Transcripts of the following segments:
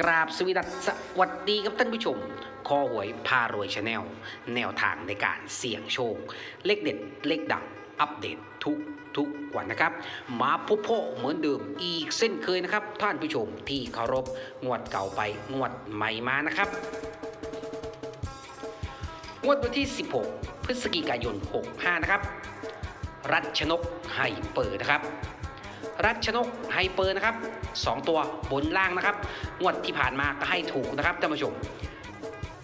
กราบสวีดัสสวัสดีครับท่านผู้ชม คอหวยพารวยชาแนล แนวทางในการเสี่ยงโชค เลขเด็ด เลขดัง อัปเดตทุกทุกวันนะครับ มาพบพ่อเหมือนเดิมอีกเส้นเคยนะครับ ท่านผู้ชมที่เคารพงวดเก่าไปงวดใหม่มานะครับ งวดวันที่ 16 พฤศจิกายน 65 นะครับ รัชนกไฮเปิดนะครับ รัชนกไฮเปอร์นะครับ 2 ตัวบนล่างนะครับ งวดที่ผ่านมาก็ให้ถูกนะครับท่านผู้ชม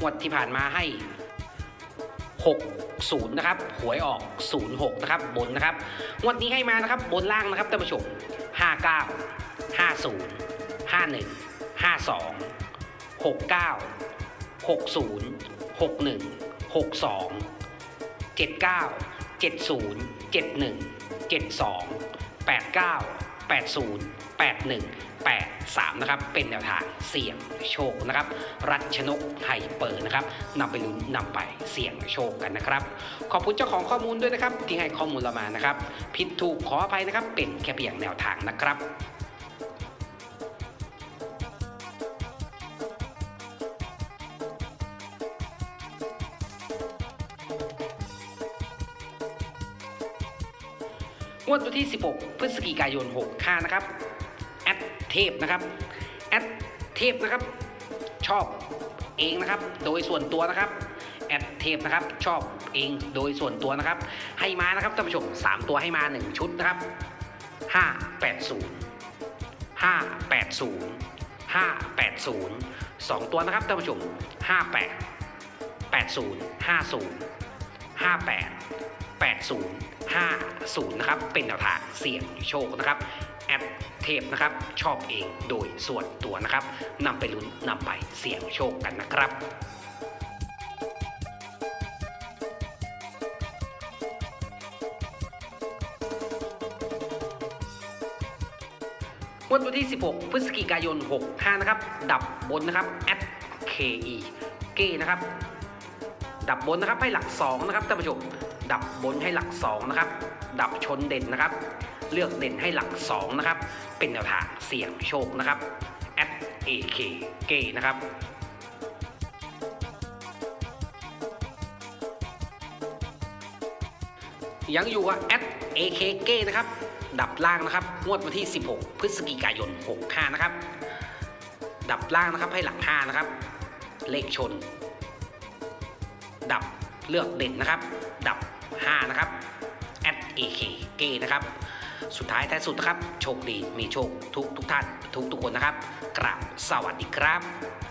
งวดที่ผ่านมาให้ 60 นะครับ หวยออก 06 นะครับ บนนะครับ งวดนี้ให้มานะครับ บนล่างนะครับท่านผู้ชม 59 50 51 52 69 60 61 62 79 70 71 72 89 80 81 83 นะครับ เป็นแนวทางเสี่ยงโชคนะครับ รัชนกไฮเปิดนะครับนำไปลุ้นนำไปเสี่ยงโชคกันนะครับ ขอบคุณเจ้าของข้อมูลด้วยนะครับ ที่ให้ข้อมูลเรามานะครับ ผิดถูกขออภัยนะครับ เป็นแค่เพียงแนวทางนะครับ งวดวันที่ 16 พฤศจิกายน65นะครับ แอดเทพนะครับ แอดเทพนะครับ ชอบเองนะครับ โดยส่วนตัวนะครับ แอดเทพนะครับ ชอบเองโดยส่วนตัวนะครับ ให้มานะครับท่านผู้ชม 3 ตัวให้มา 1 ชุดนะครับ 580 580 580 2 ตัวนะครับท่านผู้ชม 58 80 50 58 80 50 นะครับ เป็นแนวทางเสี่ยงโชคนะครับ แอดเทพนะครับ ชอบเองโดยส่วนตัวนะครับนำไปลุ้นนำไปเสี่ยงโชคกันนะครับวันวันที่ 16 พฤศจิกายน 65 นะครับ ดับบนนะครับ at ke เกนะครับ ดับบนนะครับให้หลัก 2 นะครับท่านผู้ชม ดับบนให้หลัก2นะครับ ดับชนเด่นนะครับ เลือกเด่นให้หลัก2นะครับ เป็นแนวทางเสี่ยงโชคนะครับ at ak เกนะครับยังอยู่กับ at ak เกนะครับ ดับล่างนะครับ งวดวันที่ 16 พฤศจิกายน 65 นะครับ ดับล่างนะครับให้หลัก 5 นะครับ เลขชน ดับเลือกเด่นนะครับ ดับ 5 นะครับ at ak เกนะครับ สุดท้ายท้ายสุดนะครับ โชคดีมีโชคทุกทุกท่าน ทุกทุกคนนะครับกราบสวัสดีครับ